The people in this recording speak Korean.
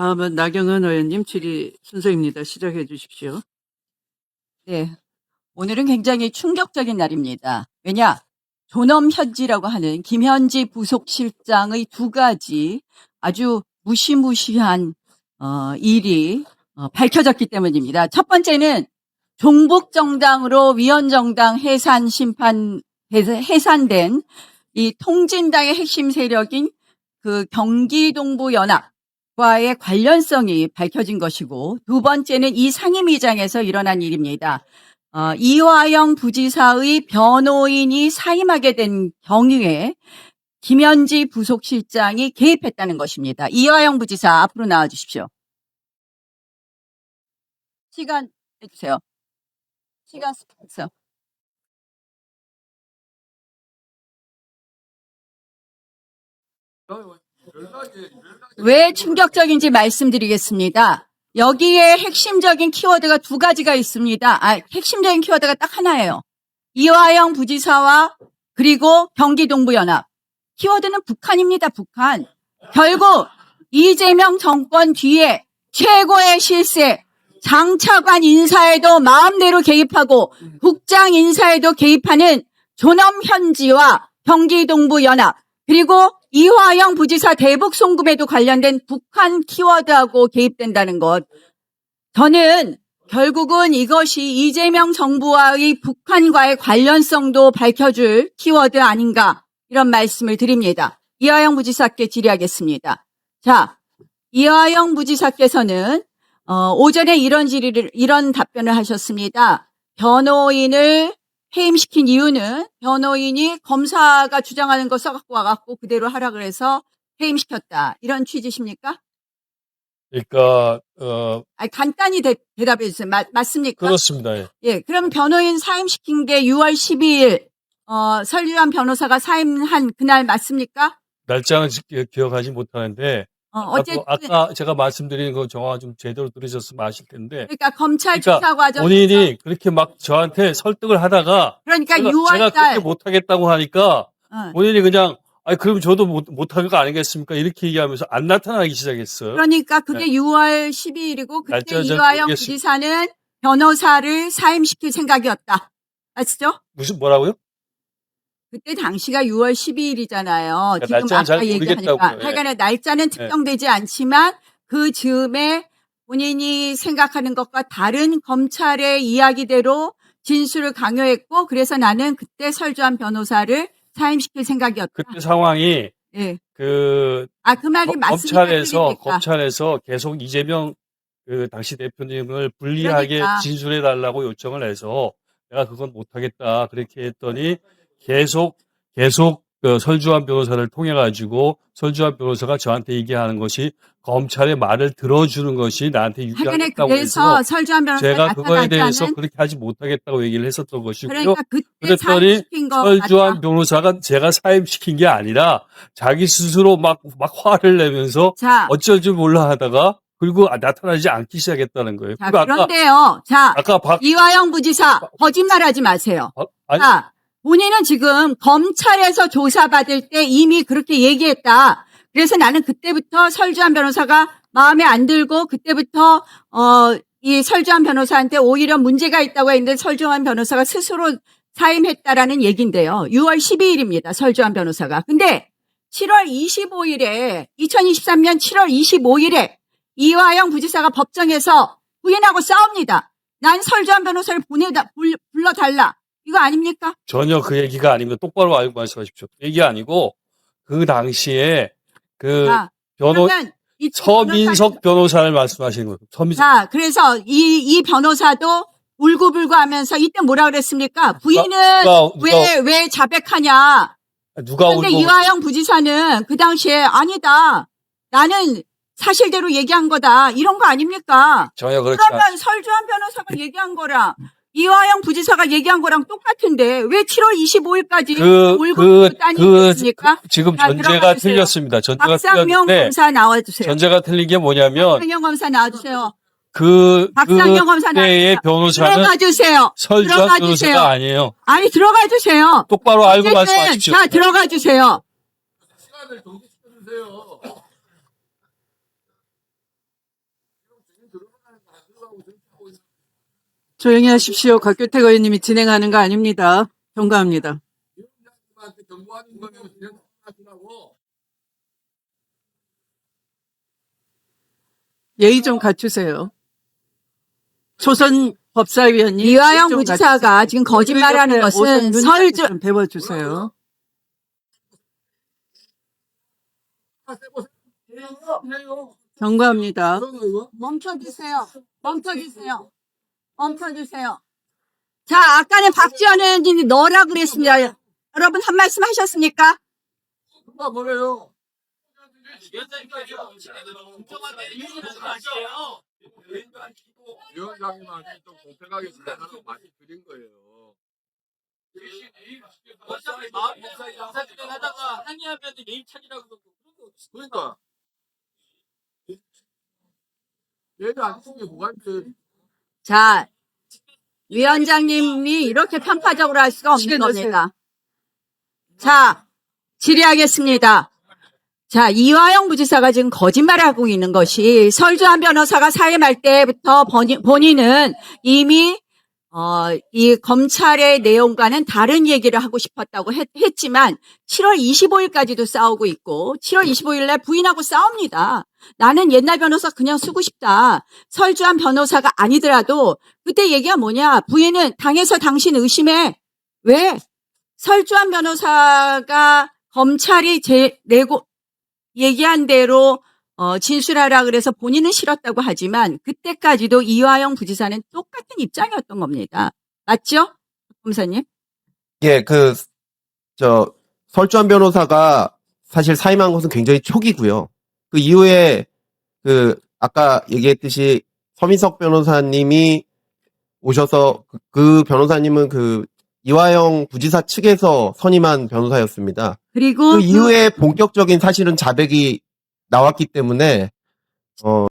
다음은 나경은 의원님 질의 순서입니다. 시작해 주십시오. 네. 오늘은 굉장히 충격적인 날입니다. 왜냐? 존엄 현지라고 하는 김현지 부속실장의 두 가지 아주 무시무시한 어, 일이 어, 밝혀졌기 때문입니다. 첫 번째는 종북정당으로 위원정당 해산 심판 해- 해산된 이 통진당의 핵심 세력인 그 경기동부연합 과의 관련성이 밝혀진 것이고 두 번째는 이 상임위장에서 일어난 일입니다. 어, 이화영 부지사의 변호인이 사임하게 된 경위에 김현지 부속실장이 개입했다는 것입니다. 이화영 부지사 앞으로 나와 주십시오. 시간 해주세요. 시간 스포츠. 왜 충격적인지 말씀드리겠습니다. 여기에 핵심적인 키워드가 두 가지가 있습니다. 아, 핵심적인 키워드가 딱 하나예요. 이화영 부지사와 그리고 경기동부연합. 키워드는 북한입니다, 북한. 결국 이재명 정권 뒤에 최고의 실세, 장차관 인사에도 마음대로 개입하고 국장 인사에도 개입하는 존엄 현지와 경기동부 연합 그리고 이화영 부지사 대북 송금에도 관련된 북한 키워드하고 개입된다는 것. 저는 결국은 이것이 이재명 정부와의 북한과의 관련성도 밝혀줄 키워드 아닌가 이런 말씀을 드립니다. 이화영 부지사께 질의하겠습니다. 자, 이화영 부지사께서는 어, 오전에 이런 질의를 이런 답변을 하셨습니다. 변호인을 해임시킨 이유는 변호인이 검사가 주장하는 거 써갖고 와갖고 그대로 하라 그래서 해임시켰다. 이런 취지십니까? 그러니까 어 아니, 간단히 대, 답해 주세요. 맞, 맞습니까? 그렇습니다. 예. 예, 그럼 변호인 사임시킨 게 6월 12일 어, 설유한 변호사가 사임한 그날 맞습니까? 날짜는 지- 기억하지 못하는데 어, 아까, 어쨌든 아까 제가 말씀드린 거 정화 좀 제대로 들으셨으면 아실 텐데 그러니까 검찰 그러니까 수사 과정 본인이 그렇게 막 저한테 설득을 하다가 그러니까 제가, 6월 제가 달 그렇게 못하겠다고 하니까 어, 본인이 그냥 아 그럼 저도 못 못할 거 아니겠습니까 이렇게 얘기하면서 안 나타나기 시작했어요. 그러니까 그게 6월 12일이고 그때 잘 이화영 모르겠습니다. 부지사는 변호사를 사임시킬 생각이었다. 아시죠? 무슨 뭐라고요? 그때 당시가 6월 12일이잖아요. 지금 날짜는 잘 아까 얘기하니까. 모르겠다고요. 예. 하여간에 날짜는 특정되지 않지만 그 즈음에 본인이 생각하는 것과 다른 검찰의 이야기대로 진술을 강요했고 그래서 나는 그때 설주한 변호사를 사임시킬 생각이었다. 그때 상황이 예. 그 아, 그 말이 거- 맞습니까? 검찰에서? 검찰에서 계속 이재명 그 당시 대표님을 불리하게 그러니까. 진술해 달라고 요청을 해서 내가 그건 못하겠다 그렇게 했더니 계속 계속 그 설주환 변호사를 통해 가지고 설주환 변호사가 저한테 얘기하는 것이 검찰의 말을 들어주는 것이 나한테 그래서 해서 설주한 변호사가 제가 그거에 대해서 그렇게 하지 못하겠다고 얘기를 했었던 것이고요. 그러니까 그랬더니 설주환 맞다. 변호사가 제가 사임시킨 게 아니라 자기 스스로 막, 막 화를 내면서 자, 어쩔 줄 몰라 하다가 그리고 아, 나타나지 않기 시작했다는 거예요. 자 그리고 아까 그런데요. 자, 아까 박 이화영 부지사 거짓말하지 마세요. 아, 아니 자, 본인은 지금 검찰에서 조사받을 때 이미 그렇게 얘기했다. 그래서 나는 그때부터 설주한 변호사가 마음에 안 들고 그때부터 어, 이 설주한 변호사한테 오히려 문제가 있다고 했는데 설주한 변호사가 스스로 사임했다라는 얘긴데요. 6월 12일입니다. 설주한 변호사가. 근데 7월 25일에 2023년 7월 25일에 이화영 부지사가 법정에서 부인하고 싸웁니다. 난 설주한 변호사를 보내다 불- 불러달라. 이거 아닙니까? 전혀 그 얘기가 아닙니다. 똑바로 알고 말씀하십시오. 그 얘기 아니고 그 당시에 그 자, 변호 그러면 이 서민석 변호사를 말씀하시는 거예요. 서민석 자, 그래서 이, 이 변호사도 울고불고 하면서 이때 뭐라 그랬습니까? 부인은 누가 누가 왜, 왜 자백하냐? 누가 근데 울고 이화영 부지사는 그 당시에 아니다. 나는 사실대로 얘기한 거다. 이런 거 아닙니까? 전혀 그렇지 않. 그러면 설주한 변호사가 얘기한 거랑 이화영 부지사가 얘기한 거랑 똑같은데 왜 7월 25일까지 그, 울고 그, 그, 있습니까? 지금 자, 전제가 주세요. 틀렸습니다. 전제가 박상명 검사 나와주세요. 전제가 틀린 게 뭐냐면 박상영 검사 나와주세요. 그, 박상경 검사 그때의 나와주세요. 변호사는 들어가 주세요. 설주한 들어가 변호사가 주세요. 아니에요. 아니 들어가 주세요. 똑바로 알고 말씀하십시오. 자 들어가 주세요. 조용히 하십시오. 곽규택 의원님이 진행하는 거 아닙니다. 경고합니다. 예의 좀 갖추세요. 조선 법사위원님. 이화영 부지사가 지금 거짓말하는 것은 옷은 설주 좀 배워주세요. 경고합니다. 멈춰주세요. 멈춰주세요. 멈춰주세요. 자, 아까는 박지원 의원님이 너라 그랬습니다. 여러분 한 말씀 하셨습니까? 누가 뭐래요? 위원장님한테 좀 공평하게 진행하라고 말씀 드린 거예요. 하다가 항의하면 예의 차리라고 그러니까 얘도 안 쓰는 게 뭐가 있지? 자, 위원장님이 이렇게 편파적으로 할 수가 없는. 겁니다. 자, 질의하겠습니다. 자, 이화영 부지사가 지금 거짓말하고 있는 것이 설주한 변호사가 사임할 때부터 본인, 본인은 이미 어, 이 검찰의 내용과는 다른 얘기를 하고 싶었다고 했, 했지만 7월 25일까지도 싸우고 있고 7월 25일 날 부인하고 싸웁니다. 나는 옛날 변호사 그냥 쓰고 싶다. 설주한 변호사가 아니더라도 그때 얘기가 뭐냐? 부인은 당에서 당신 의심해. 왜? 설주한 변호사가 검찰이 제 내고 얘기한 대로 어, 진술하라 그래서 본인은 싫었다고 하지만 그때까지도 이화영 부지사는 똑같은 입장이었던 겁니다. 맞죠? 검사님? 예, 그, 저, 설주한 변호사가 사실 사임한 것은 굉장히 초기고요. 그 이후에, 그, 아까 얘기했듯이 서민석 변호사님이 오셔서 그, 그 변호사님은 그 이화영 부지사 측에서 선임한 변호사였습니다. 그리고 그 이후에 본격적인 사실은 자백이 나왔기 때문에, 어,